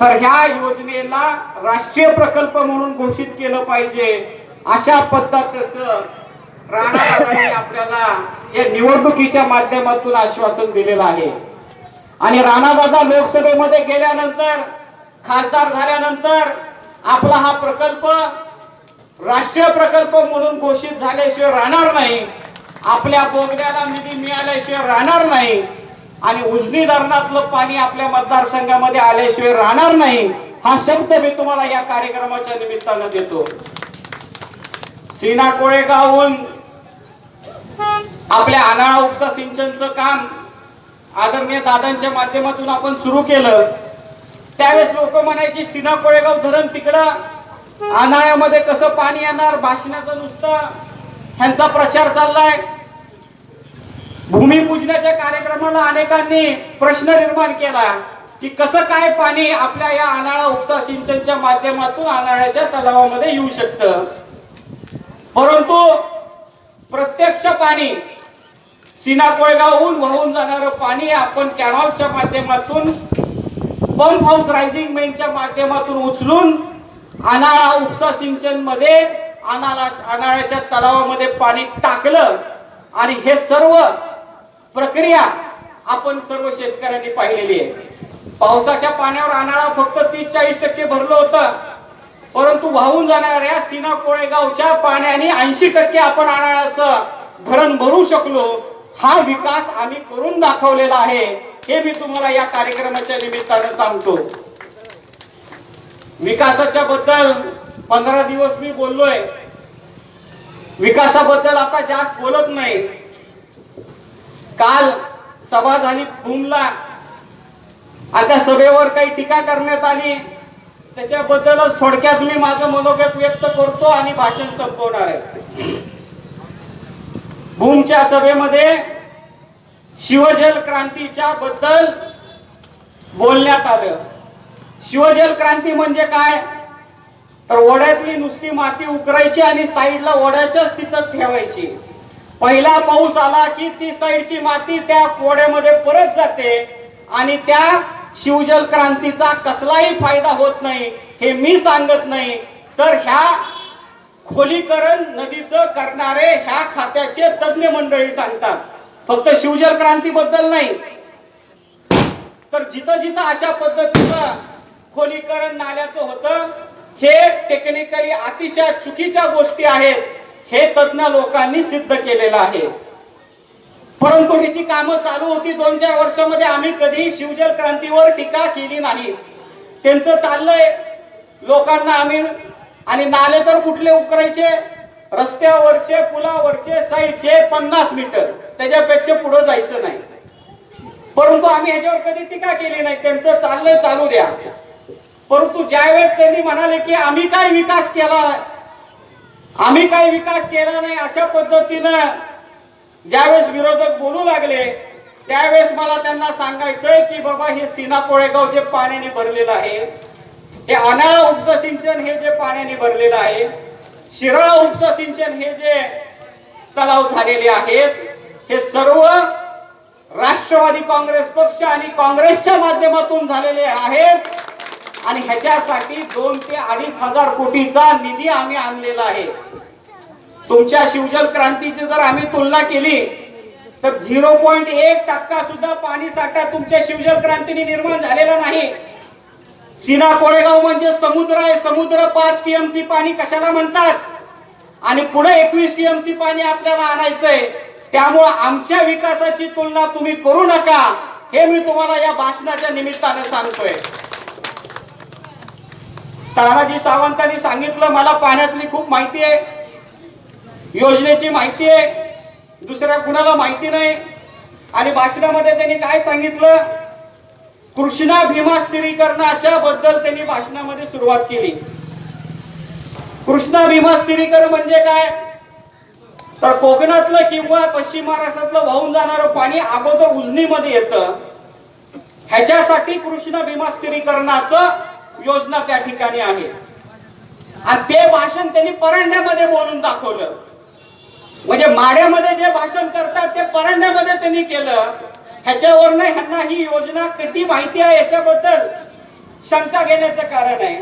तर ह्या योजनेला राष्ट्रीय प्रकल्प म्हणून घोषित केलं पाहिजे. अशा पद्धतीचं राणादादांनी आपल्याला या निवडणुकीच्या माध्यमातून आश्वासन दिलेलं आहे. आणि राणादादा लोकसभेमध्ये गेल्यानंतर खासदार झाल्यानंतर आपला हा प्रकल्प राष्ट्रीय प्रकल्प म्हणून घोषित झाल्याशिवाय राहणार नाही. आपल्या बोगद्याला निधी मिळाल्याशिवाय राहणार नाही. आणि उजनी धरणातलं पाणी आपल्या मतदारसंघामध्ये आल्याशिवाय राहणार नाही हा शब्द मी तुम्हाला या कार्यक्रमाच्या निमित्तानं देतो. सीना कोळेगावहून आपल्या अनाळा उपसा सिंचनचं काम आदरणीय दादांच्या माध्यमातून आपण सुरू केलं. त्यावेळेस लोक म्हणायची सीना कोळेगाव धरण तिकडं अनाळ्यामध्ये कसं पाणी येणार भाषणाचं नुसतं ह्यांचा प्रचार चाललाय भूमिपूजनाच्या कार्यक्रमाला अनेकांनी प्रश्न निर्माण केला की कसं काय पाणी आपल्या या अनाळा उपसा सिंचनच्या माध्यमातून अनाळ्याच्या तलावामध्ये येऊ शकतं? परंतु प्रत्यक्ष पाणी सीना कोळगावहून वाहून जाणारं पाणी आपण कॅनॉलच्या माध्यमातून पंप हाऊस रायझिंग मेनच्या माध्यमातून उचलून अनाळा उपसा सिंचनमध्ये अनाळा अनाळ्याच्या तलावामध्ये पाणी टाकलं आणि हे सर्व प्रक्रिया आपण सर्व शेतकऱ्यांनी पाहिलेली आहे. पावसाच्या पाण्यावर अनाळा फक्त तीस चाळीस टक्के भरलं होतं. परंतु वाहून जाणाऱ्या सीना कोळेगावच्या पाण्याने ऐंशी टक्के आपण अनाळाचं धरण भरू शकलो. हा विकास आम्ही करून दाखवलेला आहे. हे मी तुम्हाला या कार्यक्रमाच्या निमित्तानं सांगतो. विकासाच्या बद्दल पंधरा दिवस मी बोललोय. विकासाबद्दल आता जास्त बोलत नाही. काल सभा झाली भूमला आणि त्या सभेवर काही टीका करण्यात आली. त्याच्याबद्दलच थोडक्यात मी माझं मनोगत व्यक्त करतो आणि भाषण संपवणार आहे. भूमच्या सभेमध्ये शिवजल क्रांतीच्या बद्दल बोलण्यात आलं. शिवजल क्रांती म्हणजे काय? तर ओढ्यातली नुसती माती उकरायची आणि साईडला ओढ्याच्याच तिथं ठेवायची. पहिला पाऊस आला की ती साईडची माती त्या कोड्यामध्ये परत जाते आणि त्या शिवजल क्रांतीचा कसलाही फायदा होत नाही हे मी सांगत नाही. तर ह्या खोलीकरण नदीचं करणारे ह्या खात्याचे तज्ञ मंडळी सांगतात. फक्त शिवजल क्रांती बद्दल नाही. तर जिथं जिथं अशा पद्धतीचं खोलीकरण नाल्याचं होतं हे टेक्निकली अतिशय चुकीच्या गोष्टी आहेत. हे तज्ञ लोकांनी सिद्ध केलेलं आहे. परंतु ह्याची कामं चालू होती दोन चार वर्षामध्ये. आम्ही कधीही शिवजल क्रांतीवर टीका केली नाही. त्यांचं चाललंय. लोकांना आम्ही आणि नाले तर कुठले उकरायचे? रस्त्यावरचे पुलावरचे साईडचे पन्नास मीटर. त्याच्यापेक्षा पुढे जायचं नाही. परंतु आम्ही ह्याच्यावर कधी टीका केली नाही. त्यांचं चाललंय चालू द्या. परंतु ज्यावेळेस त्यांनी म्हणाले की आम्ही काय विकास केला? आम्ही काही विकास केला नाही अशा पद्धतीनं ज्यावेळेस विरोधक बोलू लागले त्यावेळेस मला त्यांना सांगायचंय की बाबा हे सीना कोळेगाव जे पाण्याने भरलेलं आहे हे अनाळा उपसा सिंचन हे जे पाण्याने भरलेलं आहे शिराळा उपसा सिंचन हे जे तलाव झालेले आहेत हे सर्व राष्ट्रवादी काँग्रेस पक्ष आणि काँग्रेसच्या माध्यमातून झालेले आहेत. आणि ह्याच्यासाठी दोन ते अडीच हजार कोटीचा निधी आम्ही आणलेला आहे. तुमच्या शिवजल क्रांतीची जर आम्ही तुलना केली तर झिरो पॉईंट एक टक्का सुद्धा पाणी साठा तुमच्या शिवजल क्रांतीने निर्माण झालेला नाही. सीना कोळेगाव म्हणजे समुद्र आहे. समुद्र पाच टीएमसी पाणी कशाला म्हणतात? आणि पुढे एकवीस टीएमसी पाणी आपल्याला आणायचंय. त्यामुळं आमच्या विकासाची तुलना तुम्ही करू नका. हे मी तुम्हाला या भाषणाच्या निमित्तानं सांगतोय. तानाजी सावंतांनी सांगितलं मला पाण्यातली खूप माहिती आहे. योजनेची माहिती आहे. दुसऱ्या कुणाला माहिती नाही. आणि भाषणामध्ये त्यांनी काय सांगितलं? कृष्णा भीमा स्थिरीकरणाच्या बद्दल त्यांनी भाषणामध्ये सुरुवात केली. कृष्णा भीमा स्थिरीकरण म्हणजे काय? तर कोकणातलं किंवा पश्चिम महाराष्ट्रातलं वाहून जाणारं पाणी अगोदर उजनीमध्ये येतं. ह्याच्यासाठी कृष्णा भीमा स्थिरीकरणाचं योजना त्या ठिकाणी आहे. आणि ते भाषण त्यांनी परंड्यामध्ये बोलून दाखवलं. म्हणजे माड्यामध्ये जे भाषण करतात ते परंड्यामध्ये त्यांनी केलं. ह्याच्यावरनं ह्यांना ही योजना किती माहिती आहे याच्याबद्दल शंका घेण्याचं कारण आहे.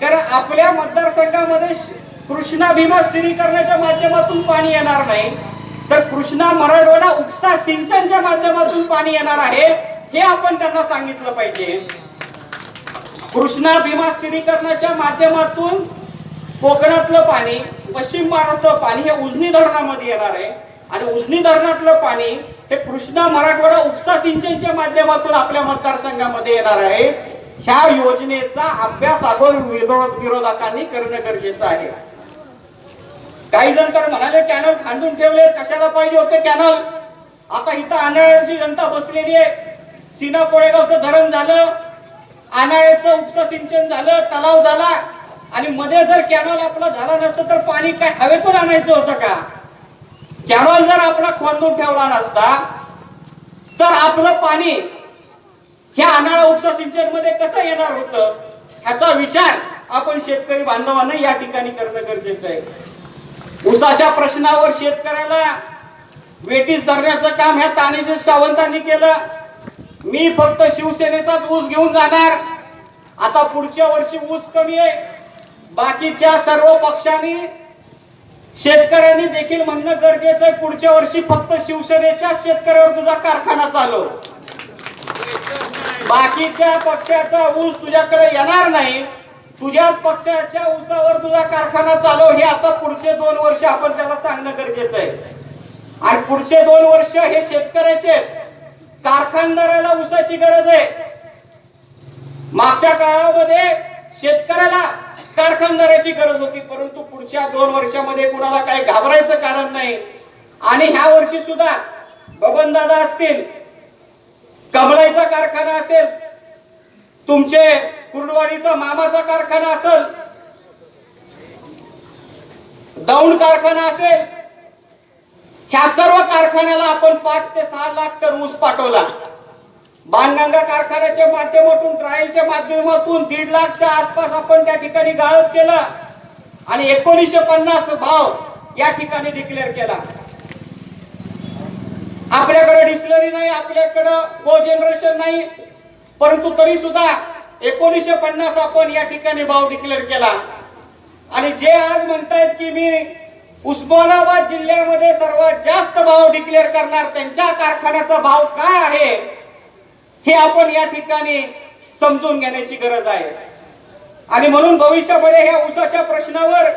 कारण आपल्या मतदारसंघामध्ये कृष्णा भीमा स्थिरीकरणाच्या माध्यमातून पाणी येणार नाही. तर कृष्णा मराठवाडा उपसा सिंचनच्या माध्यमातून पाणी येणार आहे हे आपण त्यांना सांगितलं पाहिजे. कृष्णा भीमा स्थिरीकरणाच्या माध्यमातून कोकणातलं पाणी पश्चिम महाराष्ट्र पाणी हे उजनी धरणामध्ये येणार आहे. आणि उजनी धरणातलं पाणी हे कृष्णा मराठवाडा उपसा सिंचनच्या माध्यमातून आपल्या मतदारसंघामध्ये येणार आहे. ह्या योजनेचा अभ्यास अगोदर विरोध विरोधकांनी करणं गरजेचं आहे. काही जण तर म्हणाले कॅनल खांदून ठेवले कशाला पाहिजे होते कॅनल आता इथं आंधळ्यांची जनता बसलेली आहे. सीना कोळेगावचं धरण झालं. आनाळ्याचं उपसा सिंचन झालं तलाव झाला आणि मध्ये जर कॅनॉल आपला झाला नसतं तर पाणी काय हवेतून आणायचं होतं का? कॅनॉल जर आपला खोंदून ठेवला नसता तर आपलं पाणी ह्या आनाळा उपसा सिंचनमध्ये कसं येणार होतं? ह्याचा विचार आपण शेतकरी बांधवांना या ठिकाणी करणं गरजेचं आहे. उसाच्या प्रश्नावर शेतकऱ्याला वेटीस धरण्याचं काम ह्या तानेजी सावंतांनी केलं मी फक्त शिवसेनेचाच ऊस घेऊन जाणार. आता पुढच्या वर्षी ऊस कमी आहे. बाकीच्या सर्व पक्षांनी शेतकऱ्यांनी देखील म्हणणं गरजेचं आहे पुढच्या वर्षी फक्त शिवसेनेच्या शेतकऱ्यावर तुझा कारखाना चालव. बाकीच्या पक्षाचा ऊस तुझ्याकडे येणार नाही. तुझ्याच पक्षाच्या ऊसावर तुझा कारखाना चालव हे आता पुढचे दोन वर्ष आपण त्याला सांगणं गरजेचं आहे. आणि पुढचे दोन वर्ष हे शेतकऱ्याचे आहेत. कारखानदाराला ऊसाची गरज आहे. मागच्या काळामध्ये शेतकऱ्याला कारखानदाराची गरज होती परंतु पुढच्या दोन वर्षामध्ये कुणाला काही घाबरायचं कारण नाही. आणि ह्या वर्षी सुद्धा बबनदादा असतील कमळाईचा कारखाना असेल तुमचे कुर्डवाडीचा मामाचा कारखाना असेल दौंड कारखाना असेल ह्या सर्व कारखान्याला आपण पाच ते सहा लाख टन ऊस पाठवला. बाणगंगा कारखान्याच्या माध्यमातून ट्रायलच्या माध्यमातून दीड लाखच्या आसपास आपण त्या ठिकाणी गाळप केलं आणि एकोणीसशे पन्नास भाव या ठिकाणी डिक्लेअर केला. आपल्याकडे डिस्लरी नाही आपल्याकडं को जनरेशन नाही परंतु तरी सुद्धा एकोणीसशे पन्नास आपण या ठिकाणी भाव डिक्लेअर केला. आणि जे आज म्हणतायत की मी उस्मानाबाद जिल्ह्यामध्ये सर्वात जास्त भाव डिक्लेअर करणार त्यांच्या कारखान्याचा भाव काय आहे हे आपण या ठिकाणी समजून घेण्याची गरज आहे. आणि म्हणून भविष्यामध्ये ह्या उसाच्या प्रश्नावर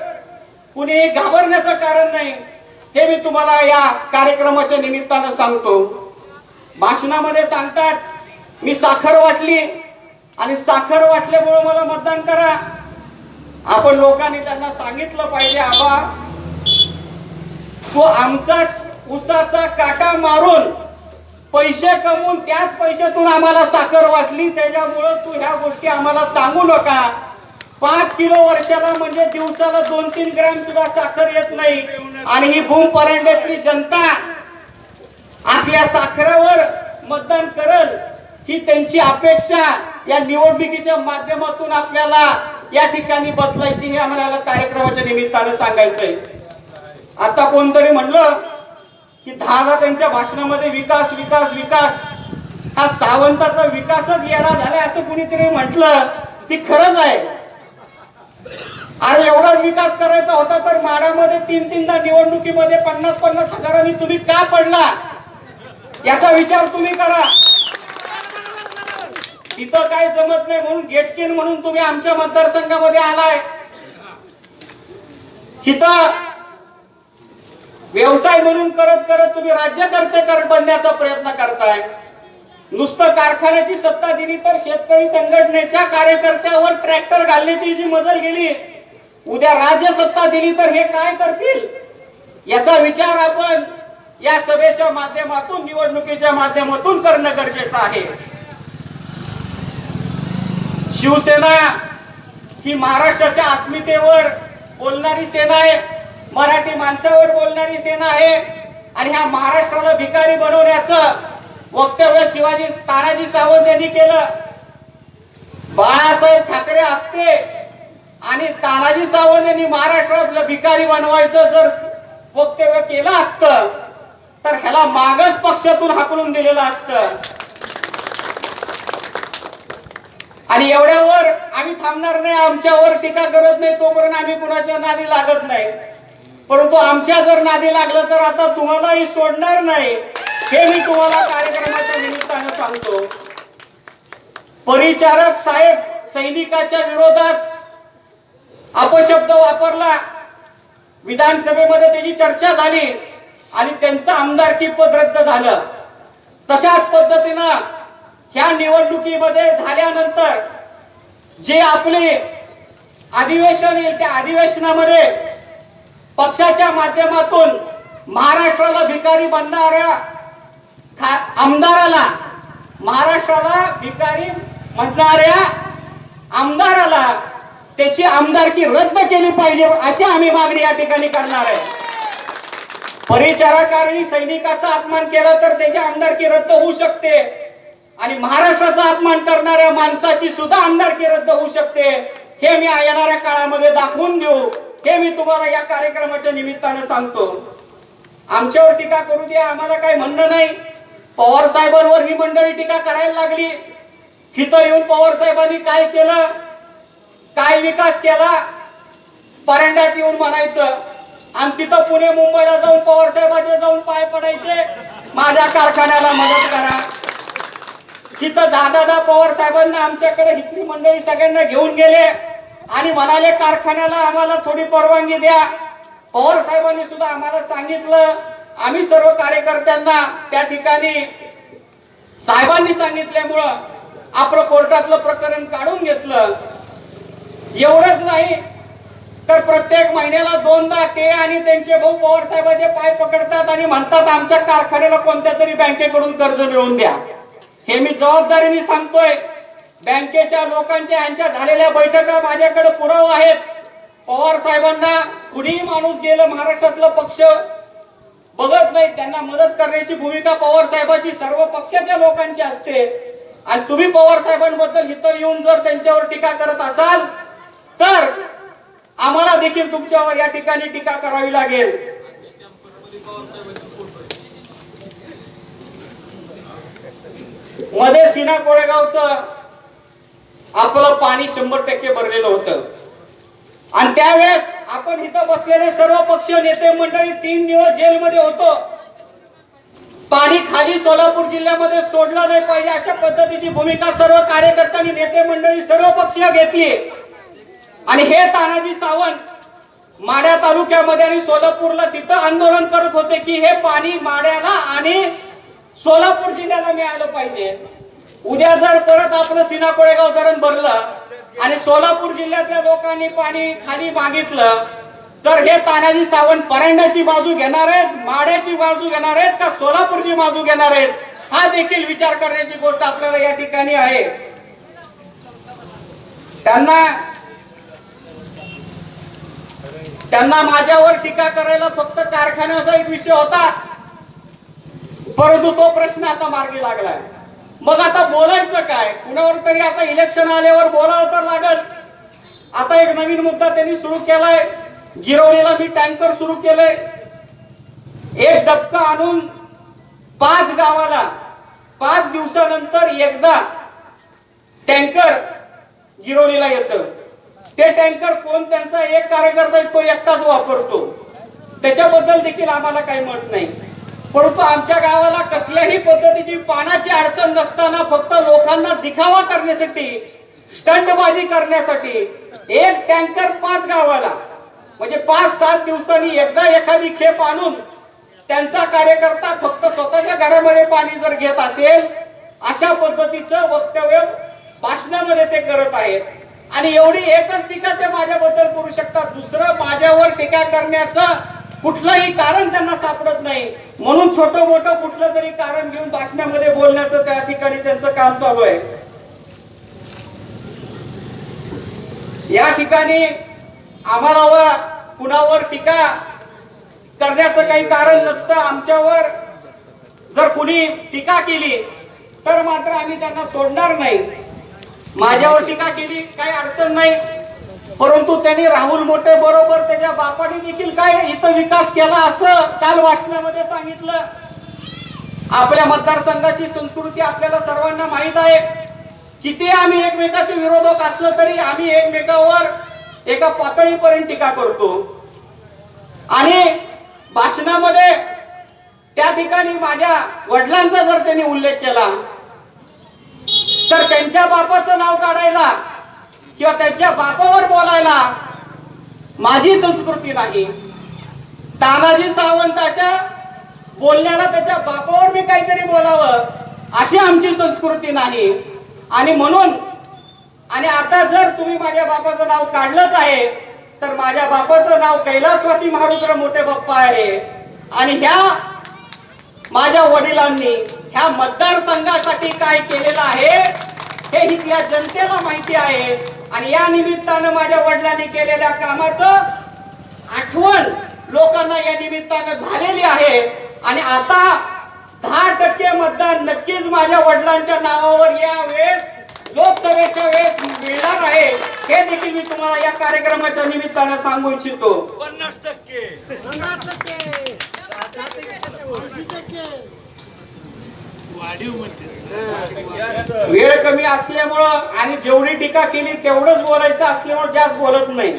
कुणी घाबरण्याचं कारण नाही हे मी तुम्हाला या कार्यक्रमाच्या निमित्तानं सांगतो. भाषणामध्ये सांगतात मी साखर वाटली आणि साखर वाटल्यामुळे मला मतदान करा. आपण लोकांनी त्यांना सांगितलं पाहिजे आबा तो आमचाच उसाचा काटा मारून पैसे कमवून त्याच पैशातून आम्हाला साखर वाटली. त्याच्यामुळं तू ह्या गोष्टी आम्हाला सांगू नका. पाच किलो वर्षाला म्हणजे दिवसाला दोन तीन ग्रॅम सुद्धा साखर येत नाही. आणि ही भूम परांड्यातली जनता असल्या साखरावर मतदान करल ही त्यांची अपेक्षा या निवडणुकीच्या माध्यमातून आपल्याला या ठिकाणी बदलायची हे आम्हाला कार्यक्रमाच्या निमित्तानं सांगायचंय. आता कोणतरी म्हणलं की दहा त्यांच्या भाषणामध्ये विकास विकास विकास. हा सावंताचा विकासच येडा झालाय असं कुणीतरी म्हटलं. ती खरंच आहे. अरे एवढाच विकास करायचा होता तर माडामध्ये तीन तीनदा निवडणुकीमध्ये पन्नास पन्नास हजारांनी तुम्ही का पडला? याचा विचार तुम्ही करा. इथं काय जमत नाही म्हणून गेटकिन म्हणून तुम्ही आमच्या मतदारसंघामध्ये आलाय. इथं व्यवसाय म्हणून करत करत तुम्ही राज्यकर्ते कर बनण्याचा प्रयत्न करताय. नुसतं कारखान्याची सत्ता दिली तर शेतकरी संघटनेच्या कार्यकर्त्यावर ट्रॅक्टर घालण्याची जी मजल गेली उद्या राज्य सत्ता दिली तर हे काय करतील? याचा विचार आपण या सभेच्या माध्यमातून निवडणुकीच्या माध्यमातून करणं गरजेचं आहे. शिवसेना ही महाराष्ट्राच्या अस्मितेवर बोलणारी सेना आहे. मराठी माणसावर बोलणारी सेना आहे. आणि ह्या महाराष्ट्राला भिकारी बनवण्याचं वक्तव्य शिवाजी तानाजी सावंत यांनी केलं. बाळासाहेब ठाकरे असते आणि तानाजी सावंत यांनी महाराष्ट्राला भिकारी बनवायचं जर वक्तव्य केलं असतं तर ह्याला मागच पक्षातून हाकलून दिलेलं असतं. आणि एवढ्यावर आम्ही थांबणार नाही आमच्यावर टीका करत नाही तोपर्यंत आम्ही कुणाच्या नादी लागत नाही. परंतु आमच्या जर नादी लागलं तर आता तुम्हालाही सोडणार नाही. हे मी तुम्हाला कार्यक्रमाच्या निमित्तानं सांगतो. परिचारक साहेब सैनिकाच्या विरोधात अपशब्द वापरला. विधानसभेमध्ये त्याची चर्चा झाली आणि त्यांचं आमदारकी पद रद्द झालं. तशाच पद्धतीनं ह्या निवडणुकीमध्ये झाल्यानंतर जे आपले अधिवेशन येईल त्या अधिवेशनामध्ये पक्षाच्या माध्यमातून महाराष्ट्राला भिकारी बनणाऱ्या खा- आमदाराला महाराष्ट्राला भिकारी म्हणणाऱ्या आमदाराला त्याची आमदारकी रद्द केली पाहिजे अशी आम्ही मागणी या ठिकाणी करणार आहे. परिचारकांनी सैनिकाचा अपमान केला तर त्याची आमदारकी रद्द होऊ शकते. आणि महाराष्ट्राचा अपमान करणाऱ्या माणसाची सुद्धा आमदारकी रद्द होऊ शकते. हे मी येणाऱ्या काळामध्ये दाखवून देऊ. हे मी तुम्हाला या कार्यक्रमाच्या निमित्तानं सांगतो. आमच्यावर टीका करू द्या आम्हाला काही म्हणणं नाही. पवार साहेबांवर ही मंडळी टीका करायला लागली. हिथं येऊन पवार साहेबांनी काय केलं? काय विकास केला? परांड्यात येऊन म्हणायचं आणि तिथं पुणे मुंबईला जाऊन पवार साहेबांचे जाऊन पाय पडायचे. माझ्या कारखान्याला मदत करा. तिथं दादा दा पवार साहेबांना आमच्याकडे हितरी मंडळी सगळ्यांना घेऊन गेले. आणि म्हणाले कारखान्याला आम्हाला थोडी परवानगी द्या. पवार साहेबांनी सुद्धा आम्हाला सांगितलं. आम्ही सर्व कार्यकर्त्यांना त्या ठिकाणी साहेबांनी सांगितल्यामुळं आपलं कोर्टातलं प्रकरण काढून घेतलं. एवढंच नाही तर प्रत्येक महिन्याला दोनदा ते आणि त्यांचे भाऊ पवार साहेबांचे पाय पकडतात आणि म्हणतात आमच्या कारखान्याला कोणत्या तरी बँकेकडून कर्ज मिळवून द्या. हे मी जबाबदारीने सांगतोय. बँकेच्या लोकांच्या यांच्या झालेल्या बैठका माझ्याकडे पुरावा आहेत. पवार साहेबांना कुणीही माणूस गेलं महाराष्ट्रातलं पक्ष बघत नाही त्यांना मदत करण्याची भूमिका पवार साहेबांची सर्व पक्षाच्या लोकांची असते. आणि तुम्ही पवार साहेबांबद्दल इथं येऊन जर त्यांच्यावर टीका करत असाल तर आम्हाला देखील तुमच्यावर या ठिकाणी टीका करावी लागेल. मध्ये सीना कोळेगावचं आपलं पाणी शंभर टक्के भरलेलं होतं. आणि त्यावेळेस आपण इथं बसलेले सर्व पक्षीय नेते मंडळी तीन दिवस जेलमध्ये होतो. पाणी खाली सोलापूर जिल्ह्यामध्ये सोडलं नाही पाहिजे अशा पद्धतीची भूमिका सर्व कार्यकर्त्यांनी नेते मंडळी सर्व पक्षीय घेतली. आणि हे तानाजी सावंत माड्या तालुक्यामध्ये आणि सोलापूरला तिथं आंदोलन करत होते की हे पाणी माड्याला आणि सोलापूर जिल्ह्याला मिळालं पाहिजे. उद्या जर परत आपलं सिना कोळेगाव धरण भरलं आणि सोलापूर जिल्ह्यातल्या लोकांनी पाणी खाली मागितलं तर हे तानाजी सावंत परांड्याची बाजू घेणार आहेत माड्याची बाजू घेणार आहेत का सोलापूरची बाजू घेणार आहेत? हा देखील विचार करण्याची गोष्ट आपल्याला या ठिकाणी आहे. त्यांना त्यांना माझ्यावर टीका करायला फक्त कारखान्याचा एक विषय होता. परंतु तो प्रश्न आता मार्गी लागलाय. मग आता बोलायचं काय? कुणावर तरी आता इलेक्शन आल्यावर बोलावं तर लागल. आता एक नवीन मुद्दा त्यांनी सुरू केलाय. गिरवलीला मी टँकर सुरू केलंय. एक डबका आणून पाच गावाला पाच दिवसानंतर एकदा टँकर गिरवलीला येतं. ते टँकर कोण त्यांचा एक कार्यकर्ता तो एकटाच वापरतो. त्याच्याबद्दल देखील आम्हाला काही मत नाही. परंतु आमच्या गावाला कसल्याही पद्धतीची पाण्याची अडचण नसताना फक्त लोकांना दिखावा करण्यासाठी स्टंटबाजी करण्यासाठी एक टँकर पाच गावाला म्हणजे पाच सात दिवसांनी एकदा एखादी खेप आणून त्यांचा कार्यकर्ता फक्त स्वतःच्या घरामध्ये पाणी जर घेत असेल अशा पद्धतीचं वक्तव्य भाषणामध्ये ते करत आहेत. आणि एवढी एकच टीका ते माझ्याबद्दल करू शकतात. दुसरं माझ्यावर टीका करण्याचं कुठलंही कारण त्यांना सापडत नाही. म्हणून छोट मोठं कुठलं तरी कारण घेऊन भाषणामध्ये बोलण्याचं त्या ठिकाणी त्यांचं काम चालू आहे. या ठिकाणी आम्हाला व कुणावर टीका करण्याचं काही कारण नसतं आमच्यावर. जर कुणी टीका केली तर मात्र आम्ही त्यांना सोडणार नाही. माझ्यावर टीका केली काही अडचण नाही. परंतु त्यांनी राहुल मोठे बरोबर त्याच्या बापाने देखील काय इथं विकास केला असं काल वाचनामध्ये सांगितलं. आपल्या मतदारसंघाची संस्कृती आपल्याला सर्वांना माहीत आहे. किती आम्ही एकमेकाचे विरोधक असलं तरी आम्ही एकमेकावर एका पातळीपर्यंत टीका करतो. आणि भाषणामध्ये त्या ठिकाणी माझ्या वडिलांचा जर त्यांनी उल्लेख केला तर त्यांच्या बापाचं नाव काढायला किंवा त्यांच्या बापावर बोलायला माझी संस्कृती नाही. तानाजी सावंताच्या बोलण्याला त्याच्या बापावर मी काहीतरी बोलावं अशी आमची संस्कृती नाही. आणि म्हणून आणि आता जर तुम्ही माझ्या बापाचं नाव काढलंच आहे तर माझ्या बापाचं नाव कैलासवासी महारुद्र मोठे बाप्पा आहे. आणि ह्या माझ्या वडिलांनी ह्या मतदारसंघासाठी काय केलेलं आहे हे इथल्या जनतेला माहिती आहे. आणि या निमित्तानं माझ्या वडिलांनी केलेल्या कामाचं आठवण लोकांना या निमित्तानं झालेली आहे. आणि आता दहा टक्के मतदान नक्कीच माझ्या वडिलांच्या नावावर या वेळेस लोकसभेच्या वेळेस मिळणार आहे. हे देखील मी तुम्हाला या कार्यक्रमाच्या निमित्तानं सांगू इच्छितो. पन्नास टक्के. वेळ कमी असल्यामुळं आणि जेवढी टीका केली तेवढंच बोलायचं असल्यामुळे जास्त बोलत नाही.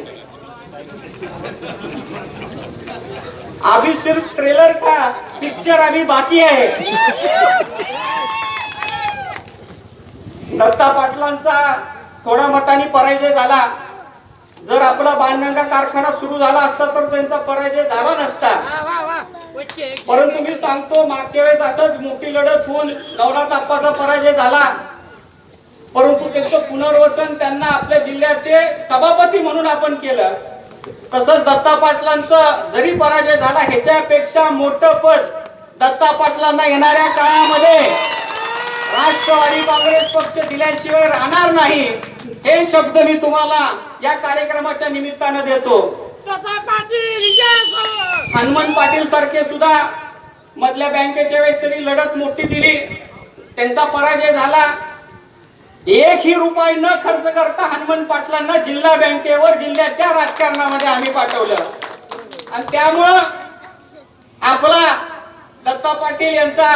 आम्ही सिर्फ ट्रेलर का पिक्चर आम्ही बाकी आहे. दत्ता पाटलांचा थोड्या मताने पराजय झाला. जर आपला बाणगंगा कारखाना सुरू झाला असता तर त्यांचा पराजय झाला नसता. परंतु मी सांगतो मागच्या वेळेस असंच मोठी लढत होऊन नवरा ताप्पाचा पराजय झाला. परंतु त्यांचं पुनर्वसन त्यांना आपल्या जिल्ह्याचे सभापती म्हणून आपण केलं. तसंच दत्ता पाटलांचं जरी पराजय झाला ह्याच्यापेक्षा मोठं पद दत्ता पाटलांना येणाऱ्या काळामध्ये राष्ट्रवादी काँग्रेस पक्ष दिल्याशिवाय राहणार नाही. हे शब्द मी तुम्हाला या कार्यक्रमाच्या निमित्तानं देतो. हनुमान पाटील सारखे सुद्धा मधल्या बँकेच्या वेळेस त्यांनी लढत मोठी दिली. त्यांचा पराजय झाला. एकही रुपये न खर्च करता हनुमान पाटलांना जिल्हा बँकेवर जिल्ह्याच्या राजकारणामध्ये आम्ही पाठवलं. आणि त्यामुळं आपला दत्ता पाटील यांचा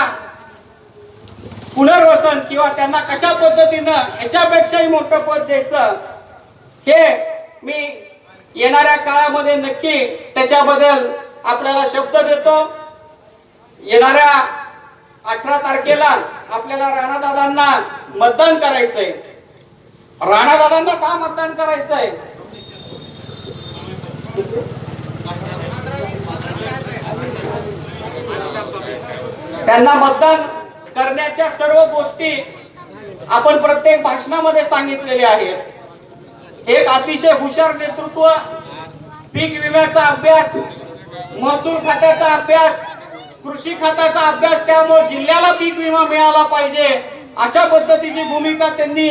पुनर्वसन किंवा त्यांना कशा पद्धतीनं ह्याच्यापेक्षाही मोठं पद द्यायचं हे मी येणाऱ्या काळामध्ये नक्की त्याच्याबद्दल आपल्याला शब्द देतो. येणाऱ्या अठरा तारखेला आपल्याला राणादादांना मतदान करायचंय. राणादादांना का मतदान करायचंय? त्यांना मतदान करण्याच्या सर्व गोष्टी आपण प्रत्येक भाषणामध्ये सांगितलेल्या आहेत. एक अतिशय हुशार नेतृत्व पीक विम्याचा अभ्यास महसूल खात्याचा अभ्यास कृषी खात्याचा अभ्यास त्यामुळे जिल्ह्याला पीक विमा मिळाला पाहिजे. अशा पद्धतीची भूमिका त्यांनी